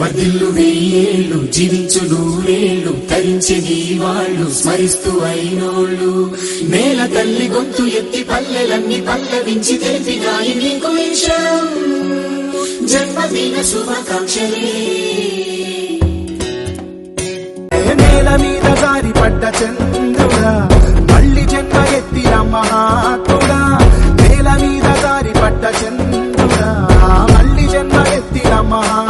వర్ధిల్లు వెయ్యేళ్ళు జీవించు నూరేళ్ళు తరించి నీ వాళ్ళు స్మరిస్తూ అయినోళ్ళు. నేల తల్లి గొంతు ఎత్తి పల్లెలన్నీ పల్లవించి తెలిపినాయి నీకు జన్మదిన శుభాకాంక్షలే. నేల మీద జారి పడ్డ చంద్రుడా మళ్ళీ జన్మ ఎత్తిన మహాత్ముడా. నేల మీద జారి పడ్డ చంద్రుడా మళ్ళీ జన్మ ఎత్తిన మహా